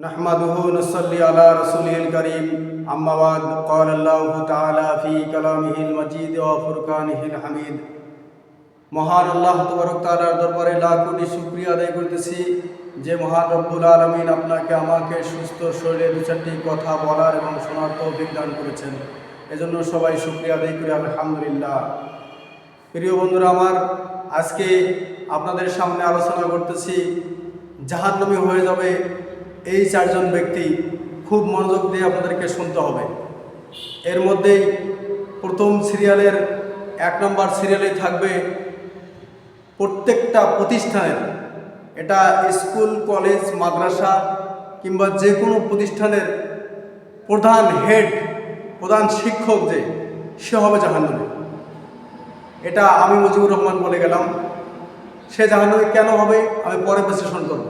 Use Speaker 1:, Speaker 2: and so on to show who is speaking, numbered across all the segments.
Speaker 1: نحمده ونصلي على رسوله الكريم أما بعد قال الله تعالى في كلامه المجيد وفرقانه الحميد মহান আল্লাহ তবরক তাআলার দরবারে লাখ কোটি শুকরিয়া আদায় করতেছি যে মহান রব্বুল আলমিন আপনাকে আমাকে সুস্থ শরীরে দু চারটি কথা বলার এবং শোনার তৌফিক দান করেছেন এজন্য সবাই শুকরিয়া আদায় করি আলহামদুলিল্লাহ প্রিয় বন্ধুরা আমার আজকে আপনাদের সামনে আলোচনা করতেছি জাহান্নামী হয়ে যাবে এই চারজন ব্যক্তি খুব মনোযোগ দিয়ে আপনাদেরকে শুনতে হবে। এর মধ্যেই প্রথম সিরিয়ালের এক নম্বর সিরিয়ালে থাকবে প্রত্যেকটা প্রতিষ্ঠানের, এটা স্কুল, কলেজ, মাদ্রাসা কিংবা যে কোনো প্রতিষ্ঠানের প্রধান হেড, প্রধান শিক্ষক যে, সে হবে জাহান্নামী। এটা আমি মুজিবুর রহমান বলে গেলাম। সে জাহান্নামী কেন হবে আমি পরে বিশ্লেষণ করব।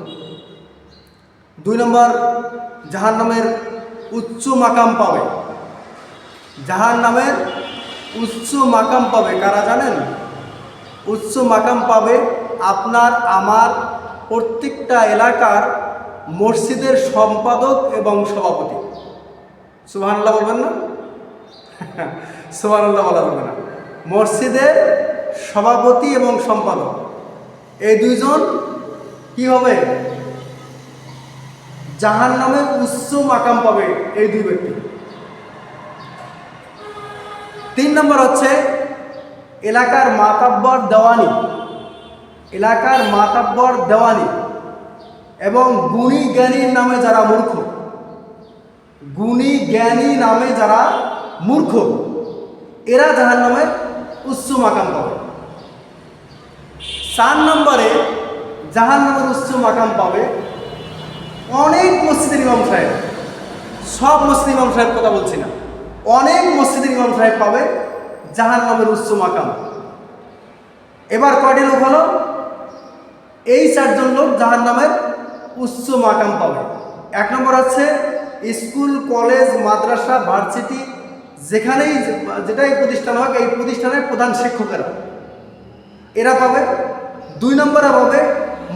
Speaker 1: দুই নম্বর, জাহান্নামের উচ্চ মাকাম পাবে। জাহান নামের উচ্চ মাকাম পাবে কারা জানেন? উচ্চ মাকাম পাবে আপনার, আমার প্রত্যেকটা এলাকার মসজিদের সম্পাদক এবং সভাপতি। সুবহানাল্লাহ বলবেন না? সুবহানাল্লাহ বলা যাবে না। মসজিদের সভাপতি এবং সম্পাদক। এই দুইজন কি হবে? জাহান নামে উচ্চ মাকাম পাবে এই দুই ব্যক্তি। তিন নম্বর হচ্ছে এলাকার মাতাব্বর দেওয়ানি। এলাকার মাতাব্বর দেওয়ানি এবং গুণী জ্ঞানীর নামে যারা মূর্খ। গুণী জ্ঞানী নামে যারা মূর্খ, এরা জাহান নামে উচ্চ মাকাম পাবে। চার নম্বরে জাহান নামের উচ্চ মাকাম পাবে অনেক মসজিদের ইমাম সাহেব, সব মসজিদ ইমাম সাহেব কথা বলছি না। অনেক মসজিদের ইমাম সাহেব পাবে জাহান নামের উচ্চ মাকাম। এবার কয়টি লোক হলো? এই চারজন লোক জাহান নামের উচ্চ মাকাম পাবে। এক নম্বর হচ্ছে স্কুল, কলেজ, মাদ্রাসা, ভার্সিটি, যেখানেই যেটাই প্রতিষ্ঠান হোক, এই প্রতিষ্ঠানের প্রধান শিক্ষকেরা। এরা পাবে। দুই নম্বরে পাবে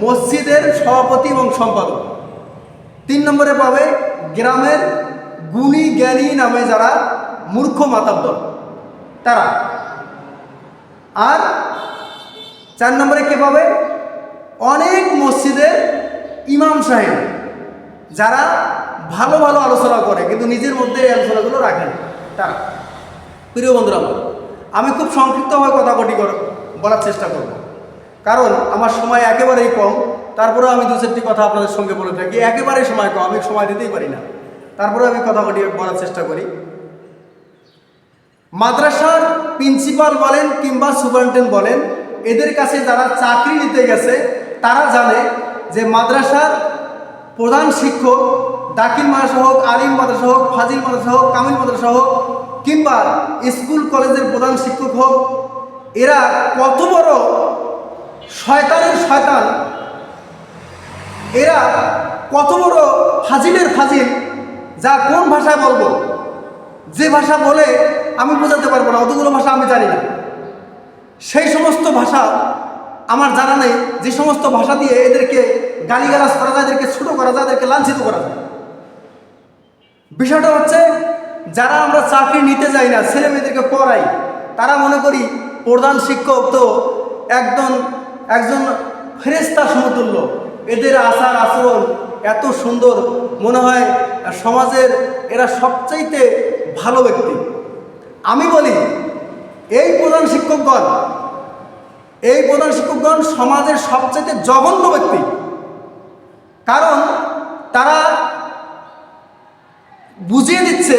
Speaker 1: মসজিদের সভাপতি এবং সম্পাদক। তিন নম্বরে পাবে গ্রামের গুণী জ্ঞানী নামে যারা মূর্খ মাতাব্বর তারা। আর চার নম্বরে কে পাবে? অনেক মসজিদের ইমাম সাহেব, যারা ভালো ভালো আলোচনা করে, কিন্তু নিজের মধ্যে এই আলোচনাগুলো রাখেন তারা। প্রিয় বন্ধুরা, আমি খুব সংক্ষিপ্তভাবে কথা কটি বলার চেষ্টা করব। কারণ আমার সময় একেবারেই কম। তারপরেও আমি দু চারটি কথা আপনাদের সঙ্গে বলে থাকি। একেবারেই সময় কম, আমি সময় দিতেই পারি না। তারপরে আমি কথা কটি বলার চেষ্টা করি। মাদ্রাসার প্রিন্সিপাল বলেন কিংবা সুপারিনটেন্ডেন্ট বলেন, এদের কাছে যারা চাকরি নিতে গেছে, তারা জানে যে মাদ্রাসার প্রধান শিক্ষক দাখিল মাদ্রাসা হোক, আলিম মাদ্রাসা হোক, ফাজিল মাদ্রাসা হোক, কামিল মাদ্রাসা হোক, কিংবা স্কুল, কলেজের প্রধান শিক্ষক হোক, এরা কত বড় শয়তানের শয়তান এরা কত বড় ফাজিলের ফাজিল, যা কোন ভাষায় বলব? যে ভাষা বলে আমি বোঝাতে পারব না, অতগুলো ভাষা আমি জানি না। সেই সমস্ত ভাষা আমার জানা নেই, যে সমস্ত ভাষা দিয়ে এদেরকে গালিগালাজ করা যায়, এদেরকে ছোটো করা যায়, এদেরকে লাঞ্ছিত করা যায়। বিষয়টা হচ্ছে, যারা আমরা চাকরি নিতে যাই না, ছেলে মেয়েদেরকে পড়াই, তারা মনে করি প্রধান শিক্ষক তো একজন একজন ফেরেস্তা সমতুল্য। এদের আচার আচরণ এত সুন্দর মনে হয় সমাজের এরা সবচাইতে ভালো ব্যক্তি। আমি বলি, এই প্রধান শিক্ষকগণ, এই প্রধান শিক্ষকগণ সমাজের সবচাইতে জঘন্য ব্যক্তি। কারণ তারা বুঝিয়ে দিচ্ছে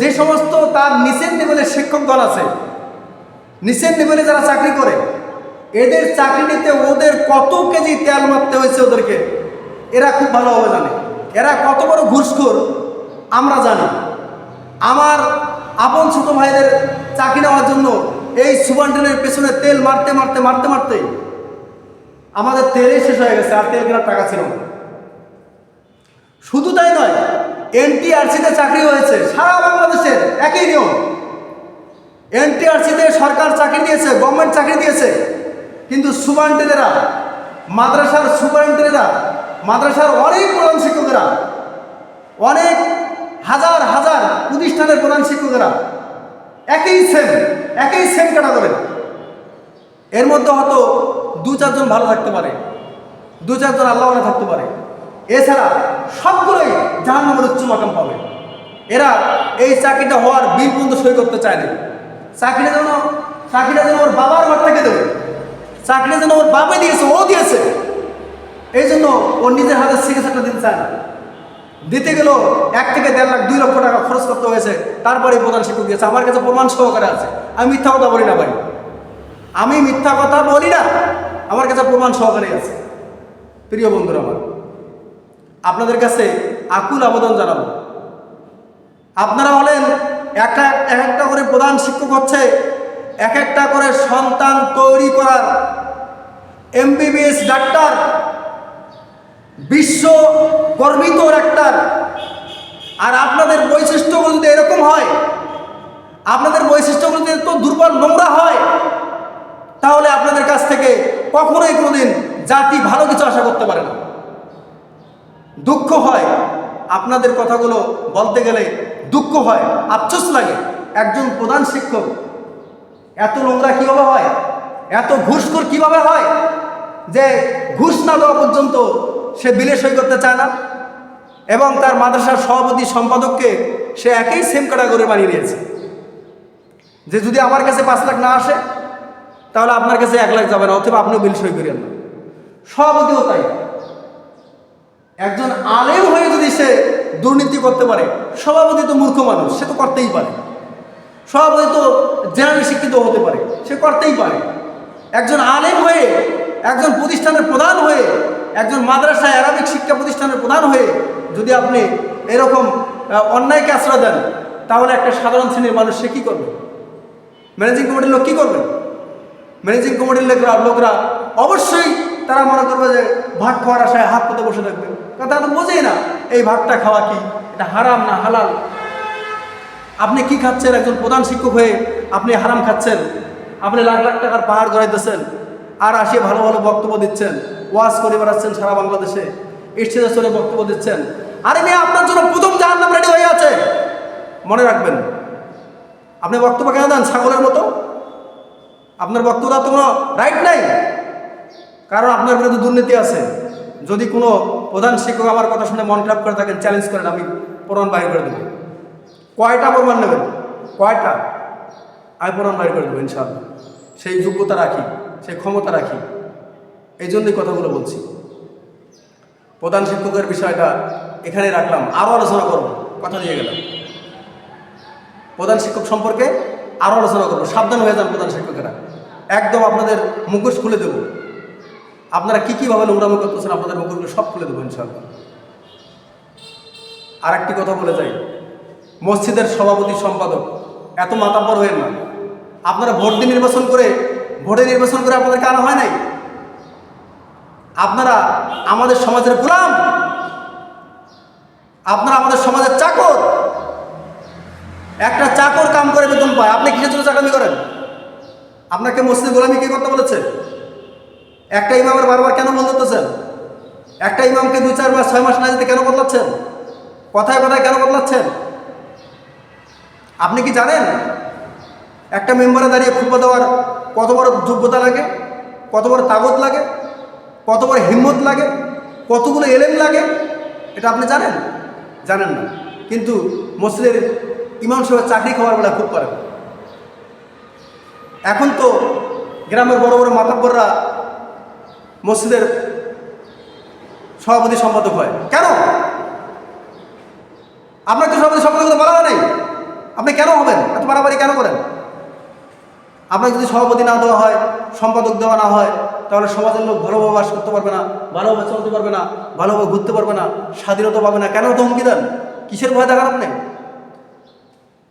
Speaker 1: যে সমস্ত তার নিচের লেভেলের শিক্ষকগণ আছে। নিচের লেভেলে যারা চাকরি করে এদের চাকরি নিতে ওদের কত কেজি তেল মারতে হয়েছে ওদেরকে? এরা খুব ভালোভাবে জানে। এরা কত বড় ঘুষখোর? আমরা জানি। আমার আপন ছোট ভাইদের চাকরি নেওয়ার জন্য এই সুবান্টনের পেছনে তেল মারতে মারতে মারতে মারতে আমাদের তেলই শেষ হয়ে গেছে, আর তেল কেনার টাকা ছিল শুধু তাই নয়, এনটিআরসিতে চাকরি হয়েছে সারা বাংলাদেশের একই নিয়ম। এনটিআরসিতে সরকার চাকরি দিয়েছে, গভর্নমেন্ট চাকরি দিয়েছে। কিন্তু সুপারিনটেন্ডেন্টরা মাদ্রাসার সুপারিনটেন্ডেন্টরা মাদ্রাসার অনেক প্রধান শিক্ষকেরা, অনেক হাজার হাজার প্রতিষ্ঠানের প্রধান শিক্ষকেরা একই সেম একই সেম ক্যাটাগরির এর মধ্যে হয়তো দু চারজন ভালো থাকতে পারে, দু চারজন আল্লাহ থাকতে পারে। এছাড়া সবগুলোই জাহান নামের উচ্চ মাকাম পাবে। এরা এই চাকরিটা হওয়ার বিল পর্যন্ত সই করতে চায় না। চাকরিটা যেন চাকরিটা যেন ওর বাবার ঘর থেকে দেবে। চাকরিটা যেন ওর বাপে দিয়েছে, ও দিয়েছে। এই জন্য ওর নিজের হাতে চিকিৎসাটা দিতে চায় দিতে গেলেও এক থেকে দেড় লাখ, দুই লক্ষ টাকা খরচ করতে হয়েছে। তারপরে প্রধান শিক্ষক দিয়েছে। আমার কাছে প্রমাণ সহকারে আছে। আমি মিথ্যা কথা বলি না ভাই। আমি মিথ্যা কথা বলি না। আমার কাছে প্রমাণ সহকারে আছে। প্রিয় বন্ধুরা আমার, আপনাদের কাছে আকুল আবেদন জানাব। আপনারা হলেন একটা এক একটা করে প্রধান শিক্ষক হচ্ছে এক একটা করে সন্তান তৈরি করার, এমবিবিএস ডাক্তার বিশ্ব গর্বিত ডাক্তার। আর আপনাদের বৈশিষ্ট্যগুলো এরকম হয়, আপনাদের বৈশিষ্ট্যগুলো এত দুর্বল নোংরা হয়, তাহলে আপনাদের কাছ থেকে কখনোই কোনোদিন জাতি ভালো কিছু আশা করতে পারে না। দুঃখ হয়। আপনাদের কথাগুলো বলতে গেলে দুঃখ হয়, আফসোস লাগে। একজন প্রধান শিক্ষক এত নোংরা কীভাবে হয়? এত ঘুষখোর কীভাবে হয়? যে ঘুষ না দেওয়া পর্যন্ত সে বিলে সই করতে চায় না এবং তার মাদ্রাসার সভাপতি সম্পাদককে সে একই সেম ক্যাটাগরি বানিয়ে নিয়েছে যে যদি আমার কাছে পাঁচ লাখ না আসে, তাহলে আপনার কাছে এক লাখ যাবে না, অথবা আপনিও বিল সই করিয়েন না। সভাপতিও তাই। একজন আলেম হয়ে যদি সে দুর্নীতি করতে পারে, সভাপতি তো মূর্খ মানুষ, সে তো করতেই পারে। সভাপতি তো জেনারেল শিক্ষিত হতে পারে, সে করতেই পারে। একজন আলেম হয়ে, একজন প্রতিষ্ঠানের প্রধান হয়ে, একজন মাদ্রাসা অ্যারাবিক শিক্ষা প্রতিষ্ঠানের প্রধান হয়ে যদি আপনি এরকম অন্যায়কে আশ্রয় দেন, তাহলে একটা সাধারণ শ্রেণির মানুষ সে কী করবে? ম্যানেজিং কমিটির লোক কী করবে? ম্যানেজিং কমিটির লোকরা লোকরা অবশ্যই তারা মনে করবে যে ভাগ খাওয়ার আশায় হাত পেতে বসে থাকবে। কারণ তারা তো বোঝেই না, এই ভাগটা খাওয়া কি? এটা হারাম না হালাল? আপনি কি খাচ্ছেন? একজন প্রধান শিক্ষক হয়ে আপনি হারাম খাচ্ছেন। আপনি লাখ লাখ টাকার পাহাড় গড়াইতেছেন। আর আসিয়ে ভালো ভালো বক্তব্য দিচ্ছেন। ওয়াজ করে বেড়াচ্ছেন সারা বাংলাদেশে। স্টেজে বক্তব্য দিচ্ছেন। আরে মেয়ে, আপনার জন্য প্রথম জাহার নাম রেডি হয়ে আছে। মনে রাখবেন, আপনি বক্তব্য কেন দেন ছাগলের মতো? আপনার বক্তব্য তো কোনো রাইট নাই। কারণ আপনার বিরুদ্ধে দুর্নীতি আছে। যদি কোনো প্রধান শিক্ষক আমার কথা শুনে মন খারাপ করে থাকেন চ্যালেঞ্জ করেন, আমি প্রমাণ বাইর করে দেবো। কয়টা প্রমাণ নেবেন? কয়টা? আমি প্রমাণ বাইর করে দেবো, ইনশাআল্লাহ। সেই যোগ্যতা রাখি, সেই ক্ষমতা রাখি। এই জন্যই কথাগুলো বলছি। প্রধান শিক্ষকের বিষয়টা এখানে রাখলাম আরও আলোচনা করব, কথা দিয়ে গেলাম। প্রধান শিক্ষক সম্পর্কে আরও আলোচনা করব, সাবধান হয়ে যান প্রধান শিক্ষকেরা। একদম আপনাদের মুখোশ খুলে দেবো। আপনারা কী কীভাবে নোংরা নোংরামি করতেছেন, আপনাদের মুখোশগুলো সব খুলে দেবো, ইনশাআল্লাহ। আর একটি কথা বলে যাই। মসজিদের সভাপতি সম্পাদক। এত মাতাব্বর হয়েন না। আপনারা ভোট দিয়ে নির্বাচন করে, ভোটে নির্বাচন করে আপনাদেরকে আনা হয় নাই? আপনারা আমাদের সমাজের গোলাম? আপনারা আমাদের সমাজের চাকর? একটা চাকর কাম করে বেতন পায়। আপনি কিসের জন্য চাকরি করেন? আপনাকে মসজিদ গোলামি কে করতে বলেছে? একটা ইমামের বারবার কেন বলতেছেন একটা ইমামকে দুই, চার মাস, ছয় মাস না যেতে কেন বদলাচ্ছেন? কথায় কথায় কেন বদলাচ্ছেন? আপনি কি জানেন? একটা মেম্বারে দাঁড়িয়ে খুববা দেওয়ার কত বড় যোগ্যতা লাগে? কত বড় তাগত লাগে? কত বড় হিম্মত লাগে? কতগুলো এলেম লাগে? এটা আপনি জানেন? জানেন না। কিন্তু মসজিদের ইমাম সাহেব চাকরি খাওয়ার বেলা খুব পারেন এখন তো গ্রামের বড় বড় মাতাব্বররা মসজিদের সভাপতি সম্পাদক হয়। কেন? আপনার তো সভাপতি সম্পাদক বলা নাই? আপনি কেন হবেন? এত বাড়াবাড়ি কেন করেন? আপনাকে যদি সভাপতি না দেওয়া হয়, সম্পাদক দেওয়া না হয়, তাহলে সমাজের লোক ভালোভাবে বাস করতে পারবে না ভালোভাবে চলতে পারবে না ভালোভাবে ঘুরতে পারবে না, স্বাধীনতা পাবে না। কেন তো হুমকি দেন? কিসের ভয় দেখান আপনি?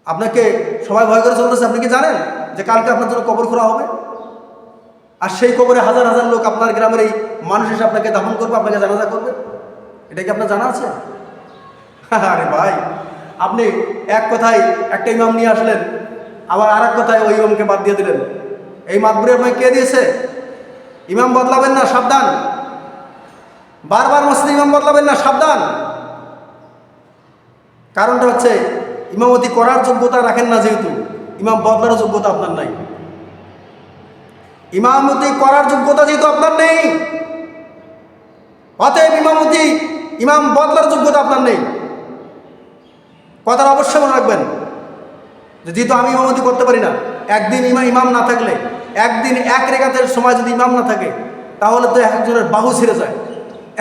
Speaker 1: আপনাকে সবাই ভয় করে চলতেছে, আপনি কি জানেন যে কালকে আপনার জন্য কবর খোলা হবে? আর সেই কবরে হাজার হাজার লোক আপনার গ্রামের এই মানুষ এসে আপনাকে দাফন করবে, আপনাকে জানাজা করবে? এটা কি আপনার জানা আছে? আরে ভাই আপনি এক কথায় একটা ইমাম নিয়ে আসলেন, আবার আর এক কথায় ওই ইমামকে বাদ দিয়ে দিলেন। এই মাতবুরি আপনাকে কে দিয়েছে? ইমাম বদলাবেন না, সাবধান। বারবার মসজিদে ইমাম বদলাবেন না, সাবধান। কারণটা হচ্ছে, ইমামতি করার যোগ্যতা রাখেন না যেহেতু, ইমাম বদলার যোগ্যতা আপনার নাই। ইমামতি করার যোগ্যতা যেহেতু আপনার নেই, অতএব ইমামতি, ইমাম বদলার যোগ্যতা আপনার নেই। কথাটা অবশ্যই মনে রাখবেন যেহেতু আমি ইমামতি করতে পারি না, একদিন ইমা ইমাম না থাকলে, একদিন এক রেখাতের সময় যদি ইমাম না থাকে, তাহলে তো একজনের বাহু ছিঁড়ে যায়,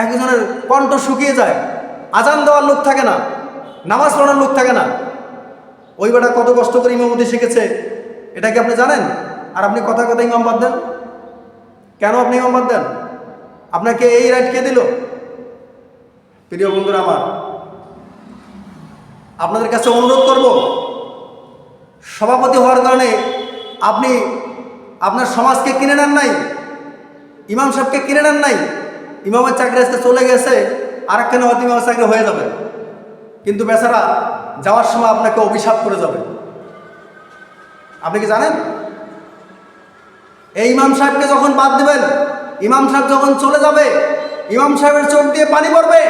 Speaker 1: একজনের কণ্ঠ শুকিয়ে যায়, আজান দেওয়ার লোক থাকে না, নামাজ পড়ানোর লোক থাকে না। ওই বেটা কত কষ্ট করে ইমামতি শিখেছে, এটা কি আপনি জানেন? আর আপনি কথা কথা ইমাম বাদ দেন? কেন আপনি ইমাম বাদ দেন? আপনাকে এই রাইট কে দিল? প্রিয় বন্ধুরা আমার আপনাদের কাছে অনুরোধ করব, সভাপতি হওয়ার কারণে আপনি আপনার সমাজকে কিনে নেন নাই, ইমাম সাহেবকে কিনে নেন নাই, ইমামের চাকরি আজকে চলে গেছে আর একখানে হয়তো ইমামের চাকরি হয়ে যাবে। কিন্তু বেচারা যাওয়ার সময় আপনাকে অভিশাপ করে যাবে। আপনি কি জানেন? এই ইমাম সাহেবকে যখন বাদ দেবেন, ইমাম সাহেব যখন চলে যাবে, ইমাম সাহেবের চোখ দিয়ে পানি পড়বে,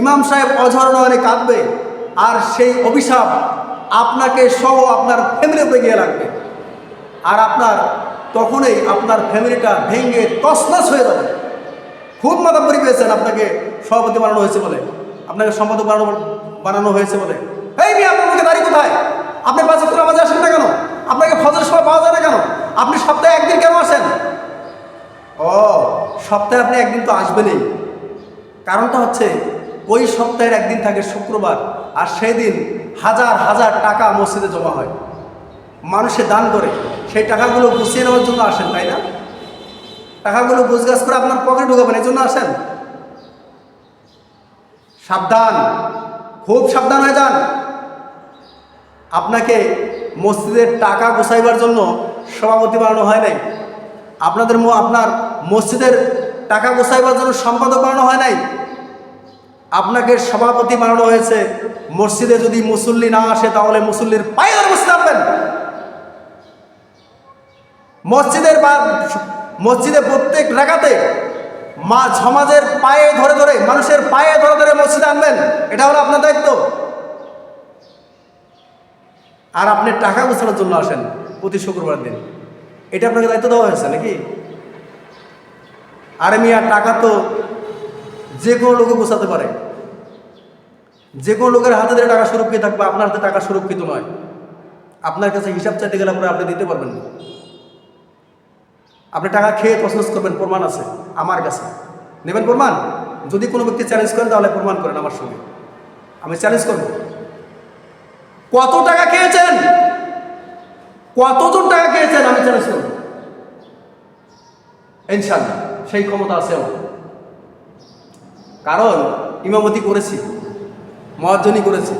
Speaker 1: ইমাম সাহেব অঝর নয়নে কাঁদবে। আর সেই অভিশাপ আপনাকে সহ আপনার ফ্যামিলির উপরে গিয়ে লাগবে। আর আপনার তখনই আপনার ফ্যামিলিটা ভেঙে তসনস হয়ে যাবে। খুব মাতাম্বরি পেয়েছেন আপনাকে সভাপতি বানানো হয়েছে বলে। আপনাকে সম্পাদক বানানো বানানো হয়েছে বলে। এই মেয়ে, আপনার মুখে দাঁড়িয়ে কোথায়? আপনি পাঁচ করে আমাদের আসেন না কেন? আপনাকে ফজর সময় পাওয়া যায় না কেন? আপনি সপ্তাহে একদিন কেন আসেন? ও, সপ্তাহে আপনি একদিন তো আসবেনই। কারণটা হচ্ছে ওই সপ্তাহের একদিন থাকে শুক্রবার। আর সেই দিন হাজার হাজার টাকা মসজিদে জমা হয়। মানুষে দান করে। সেই টাকাগুলো গুছিয়ে নেওয়ার জন্য আসেন, তাই না? টাকাগুলো গুছগাছ করে আপনার পকেটে ঢুকাবেন, এই জন্য আসেন। সাবধান, খুব সাবধান হয়ে যান। আপনাকে মসজিদের টাকা গোছাইবার জন্য সভাপতি বানানো হয় নাই। আপনাদের আপনার মসজিদের টাকা গোছাইবার জন্য সম্পাদক বানানো হয় নাই। আপনাকে সভাপতি বানানো হয়েছে। মসজিদে যদি মুসল্লি না আসে, তাহলে মুসল্লির পায়ে ধরে বসে থাকবেন। মসজিদের বা মসজিদে প্রত্যেক রাখাতে মা সমাজের পায়ে ধরে ধরে, মানুষের পায়ে ধরে ধরে মসজিদে আনবেন। এটা হলো আপনার দায়িত্ব। আর আপনি টাকা গোছানোর জন্য আসেন প্রতি শুক্রবার দিন। এটা আপনাকে দায়িত্ব দেওয়া হয়েছে নাকি? আরে মিয়া, টাকা তো যে কোনো লোকে গোছাতে পারে। যে কোনো লোকের হাতে ধরে টাকা সুরক্ষিত থাকবে, আপনার হাতে টাকা সুরক্ষিত নয়। আপনার কাছে হিসাব চাইতে গেলে পরে আপনি দিতে পারবেন না। আপনি টাকা খেয়ে তসনস করবেন, প্রমাণ আছে আমার কাছে। নেবেন প্রমাণ? যদি কোনো ব্যক্তি চ্যালেঞ্জ করেন, তাহলে প্রমাণ করেন আমার সঙ্গে। আমি চ্যালেঞ্জ করব। কত টাকা খেয়েছেন? কতজন টাকা খেয়েছেন? আমি চ্যালেঞ্জ করব। ইনশাল্লাহ সেই ক্ষমতা আছে আমার। কারণ ইমামতি করেছি। মহাজনী করেছে।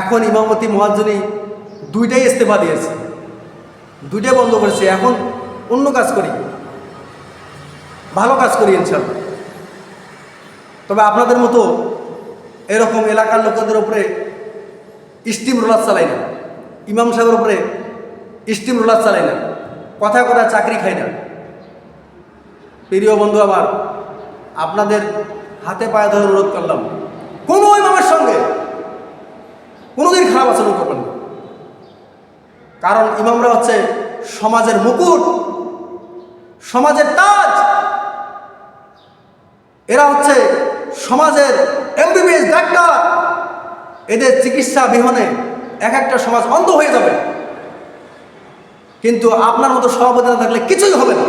Speaker 1: এখন ইমামতি মহাজনী দুইটাই ইস্তেফা দিয়েছে। দুইটাই বন্ধ করেছে। এখন অন্য কাজ করি। ভালো কাজ করি ইনশাল্লাহ তবে আপনাদের মতো এরকম এলাকার লোকদের উপরে স্টিম রোলার চালাই না। ইমাম সাহেবের উপরে স্টিম রোলার চালাই না। কথা কথা চাকরি খাই না। প্রিয় বন্ধু আমার, আপনাদের হাতে পায়ে ধরে অনুরোধ করলাম। কোনো ইমামের সঙ্গে কোনোদিন খারাপ আচরণ করবেন না। কারণ ইমামরা হচ্ছে সমাজের মুকুট, সমাজের তাজ। এরা হচ্ছে সমাজের এমবিবিএস ডাক্তার। এদের চিকিৎসা বিহনে এক একটা সমাজ অন্ধ হয়ে যাবে। কিন্তু আপনার মতো সভাপতি না থাকলে কিছুই হবে না।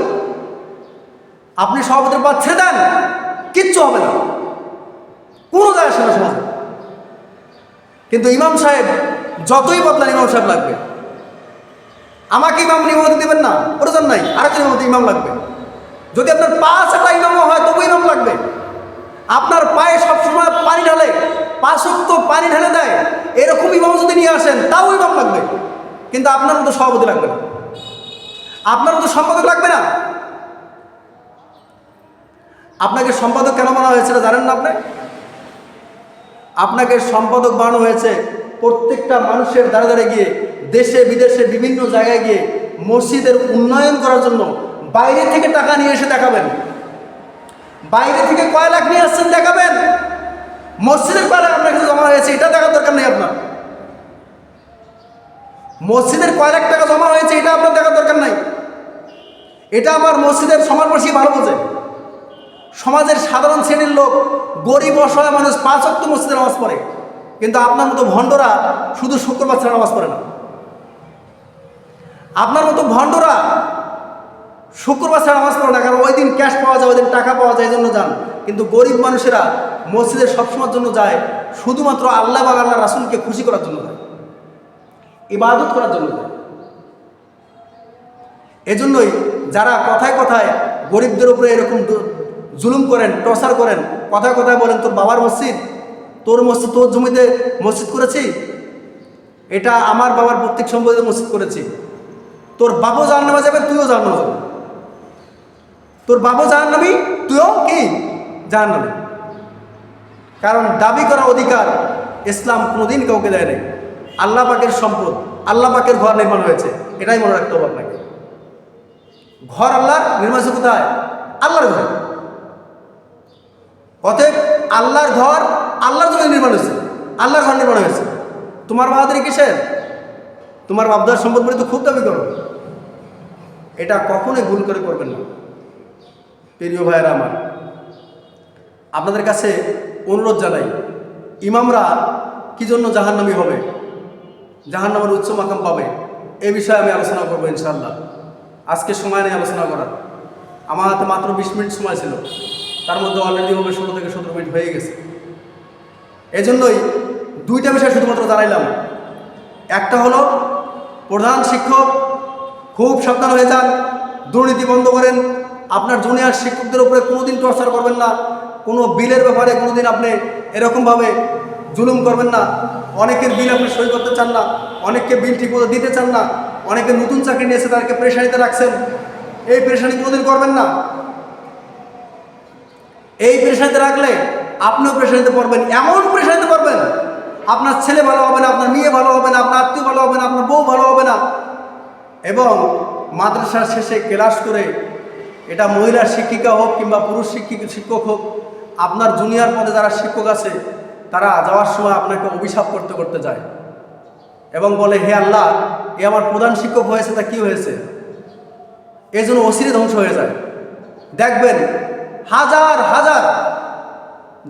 Speaker 1: আপনি সভাপতির পদ ছেড়ে দেন, কিচ্ছু হবে না। কোনো যায় আসে না সমাজে। কিন্তু ইমাম সাহেব, যতই বদলান ইমাম সাহেব লাগবে। আমাকে ইমাম ইমামতি দেবেন না, প্রয়োজন নাই আরেকজন ইমামতি ইমাম লাগবে। যদি আপনার পাঁচ একটা ইমামও হয়, তবু ইমাম লাগবে। আপনার পায়ে সবসময় পানি ঢালে, পাঁচ তো পানি ঢেলে দেয়, এরকম ইমাম যদি নিয়ে আসেন, তাও ইমাম লাগবে। কিন্তু আপনার মতো সভাপতি লাগবে না। আপনার মতো সম্পাদক লাগবে না। আপনাকে সম্পাদক কেন বানানো হয়েছিল জানেন না আপনি? আপনাকে সম্পাদক বানানো হয়েছে। প্রত্যেকটা মানুষের দ্বারা দ্বারা গিয়ে, দেশে, বিদেশে, বিভিন্ন জায়গায় গিয়ে মসজিদের উন্নয়ন করার জন্য বাইরে থেকে টাকা নিয়ে এসে দেখাবেন। বাইরে থেকে কয় লাখ নিয়ে আসছেন দেখাবেন। মসজিদের কয় লাখ আপনার কাছে জমা হয়েছে, এটা দেখার দরকার নেই আপনার। মসজিদের কয় লাখ টাকা জমা হয়েছে, এটা আপনার দেখার দরকার নাই। এটা আমার মসজিদের সমাজবাসী ভালো বোঝে। সমাজের সাধারণ শ্রেণির লোক, গরিব, অসহায় মানুষ পাঁচ অক্ট মসজিদে নামাজ পড়ে। কিন্তু আপনার মতো ভণ্ডরা শুধু শুক্রবার ছাড়া নামাজ পড়ে না। আপনার মতো ভণ্ডরা শুক্রবার ছাড়া নামাজ পড়ে না, কারণ ওই দিন ক্যাশ পাওয়া যায়, ওই দিন টাকা পাওয়া যায়, এই জন্য যান। কিন্তু গরিব মানুষেরা মসজিদে সবসময়ের জন্য যায়, শুধুমাত্র আল্লাহ বা আল্লাহ রাসুলকে খুশি করার জন্য যায়। ইবাদত করার জন্য যায়। এজন্যই যারা কথায় কথায় গরিবদের উপরে এরকম জুলুম করেন, টর্চার করেন। কথায় কথায় বলেন, তোর বাবার মসজিদ? তোর মসজিদ, তোর জমিতে মসজিদ করেছি? এটা আমার বাবার প্রত্যেক সম্পত্তিতে মসজিদ করেছি। তোর বাবু জাহান নামা যাবে, তুইও জাহান নামা যাবে। তোর বাবু জাহান নামি তুইও কি? জাহান নামে কারণ দাবি করার অধিকার ইসলাম কোনোদিন কাউকে দেয় নাই। আল্লাহ পাকের সম্পদ, আল্লাহ পাকের ঘর নির্মাণ হয়েছে। এটাই মনে রাখতে হবে আপনাকে। ঘর আল্লাহ নির্মাণ কোথায়? আল্লাহর ঘরে। অতএব আল্লাহর ঘর, আল্লাহর জন্য নির্মাণ হয়েছে। আল্লাহর ঘর নির্মাণ হয়েছে। তোমার বাহাদুরি কিসের? তোমার বাবদার সম্পদ বলে তো খুব দাবি করো। এটা কখনোই ভুল করে করবেন না। প্রিয় ভাইয়েরা আমার, আপনাদের কাছে অনুরোধ জানাই, ইমামরা কি জন্য জাহান্নামি হবে? জাহান্নামের উচ্চ মাকাম পাবে? এ বিষয়ে আমি আলোচনা করব ইনশাল্লাহ আজকে সময় নেই আলোচনা করার। আমার হাতে মাত্র বিশ মিনিট সময় ছিল। তার মধ্যে অলরেডি হবে ষোলো থেকে সতেরো মিনিট হয়ে গেছে। এজন্যই দুইটা বিষয় শুধুমাত্র জানাইলাম। একটা হলো, প্রধান শিক্ষক খুব সাবধান হয়ে যান, দুর্নীতি বন্ধ করেন, আপনার জুনিয়র শিক্ষকদের উপরে কোনোদিন টর্চার করবেন না, কোনো বিলের ব্যাপারে কোনোদিন আপনি এরকমভাবে জুলুম করবেন না, অনেকের বিল আপনি সই করতে চান না, অনেককে বিল ঠিকমতো দিতে চান না, অনেকে নতুন চাকরি নিয়েছে তাদেরকে প্রেশানিতে রাখছেন, এই প্রেশানি কোনোদিন করবেন না। এই প্রেশারিতে রাখলে আপনিও প্রেশারিতে পড়বেন এমন প্রেশারিতে পড়বেন আপনার ছেলে ভালো হবে না, আপনার মেয়ে ভালো হবে না, আপনার আত্মীয় ভালো হবে না, আপনার বউ ভালো হবে না। এবং মাদ্রাসার শেষে ক্লাস করে এটা মহিলা শিক্ষিকা হোক কিংবা পুরুষ শিক্ষিক, শিক্ষক হোক, আপনার জুনিয়র পদে যারা শিক্ষক আছে, তারা যাওয়ার সময় আপনাকে অভিশাপ করতে করতে যায়। এবং বলে, হে আল্লাহ, এ আমার প্রধান শিক্ষক হয়েছে, তা কি হয়েছে? এই জন্য অসিরে ধ্বংস হয়ে যায়। দেখবেন হাজার হাজার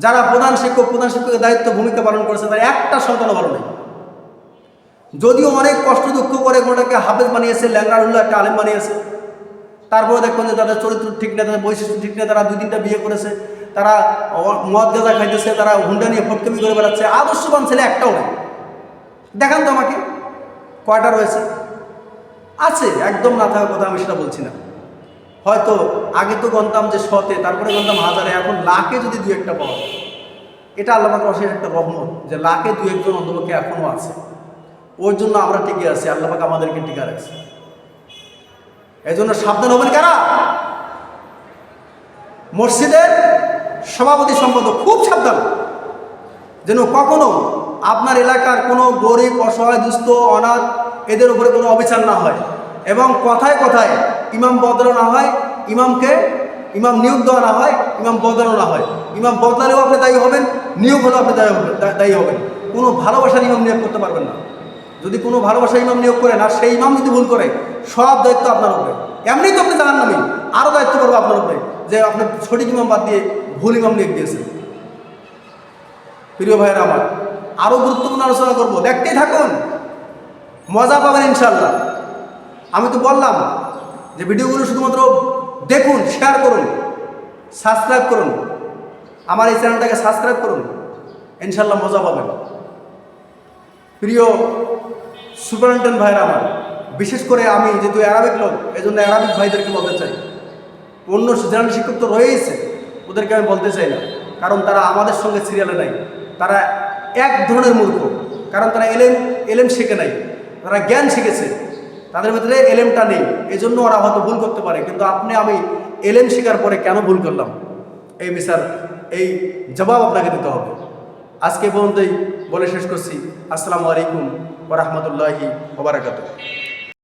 Speaker 1: যারা প্রধান শিক্ষক, প্রধান শিক্ষকের দায়িত্ব, ভূমিকা পালন করেছে তার একটা সন্তানও ভালো নেই। যদিও অনেক কষ্ট, দুঃখ করে কোনোটাকে হাফেজ বানিয়েছে ল্যাংরাউল্লাহ একটা আলেম বানিয়েছে। তারপরে দেখবেন যে তাদের চরিত্র ঠিক নেই, তাদের বৈশিষ্ট্য ঠিক নেই, তারা দুই তিনটা বিয়ে করেছে, তারা মদ গাঁজা খাইতেছে, তারা হুন্ডা নিয়ে ফটকমি করে বেড়াচ্ছে, আদর্শবান ছেলে একটাও নেই। দেখান তো আমাকে, কয়টা রয়েছে? আছে, একদম না থাকার কথা আমি সেটা বলছি না। হয়তো আগে তো গন্তাম যে শতে, তারপরে গন্তাম হাজারে, এখন লাখে যদি দু একটা পাওয়া যায়। এটা আল্লাহ অশেষ একটা রহমত যে লাখে দু একজন অন্তপক্ষে এখনও আছে। ওর জন্য আমরা টিকে আছি, আল্লাহ পাক আমাদেরকে টিকা রাখছে। এই জন্য সাবধান হবেন কারা? মসজিদের সভাপতি সম্পাদক খুব সাবধান। যেন কখনো আপনার এলাকার কোনো গরিব, অসহায়, দুস্থ, অনাথ এদের উপরে কোনো অবিচার না হয়। এবং কথায় কথায় ইমাম বদলানো না হয়, ইমামকে ইমাম নিয়োগ দেওয়া না হয়, ইমাম বদলানো না হয়। ইমাম বদলালেও আপনি দায়ী হবেন, নিয়োগ হলেও আপনি দায়ী হবেন দায়ী হবেন। কোনো ভালোবাসার ইমাম নিয়োগ করতে পারবেন না। যদি কোনো ভালোবাসার ইমাম নিয়োগ করেন আর সেই ইমাম যদি ভুল করে, সব দায়িত্ব আপনার উপরে। এমনিই তো আপনি জানান নামি আরও দায়িত্ব করব আপনার উপরে যে আপনি সঠিক ইমাম বাদ দিয়ে ভুল ইমাম নিয়োগ দিয়েছেন। প্রিয় ভাইয়ের আমার আরও গুরুত্বপূর্ণ আলোচনা করব। দেখতেই থাকুন। মজা পাবেন ইনশাল্লাহ আমি তো বললাম যে ভিডিওগুলো শুধুমাত্র দেখুন শেয়ার করুন সাবস্ক্রাইব করুন, আমার এই চ্যানেলটাকে সাবস্ক্রাইব করুন ইনশাল্লাহ মজা পাবেন। প্রিয় সুপারিনটেন্ডেন্ট ভাইয়ের আমার, বিশেষ করে আমি যেহেতু অ্যারাবিক লোক এই জন্য অ্যারাবিক ভাইদেরকে বলতে চাই। অন্য জেনারেল শিক্ষক তো রয়েছে ওদেরকে আমি বলতে চাই না, কারণ তারা আমাদের সঙ্গে সিরিয়ালে নাই। তারা এক ধরনের মূর্খ, কারণ তারা এলেম এলেম শেখে নাই, তারা জ্ঞান শিখেছে। তাদের ভিতরে এলেমটা নেই। এই জন্য ওরা হয়তো ভুল করতে পারে। কিন্তু আপনি, আমি এলেম শেখার পরে কেন ভুল করলাম? এই মিসার, এই জবাব আপনাকে দিতে হবে। আজকে পর্যন্তই। বলে শেষ করছি। আসসালামু আলাইকুম ওরহমতুল্লাহি ওবরাকাতুহ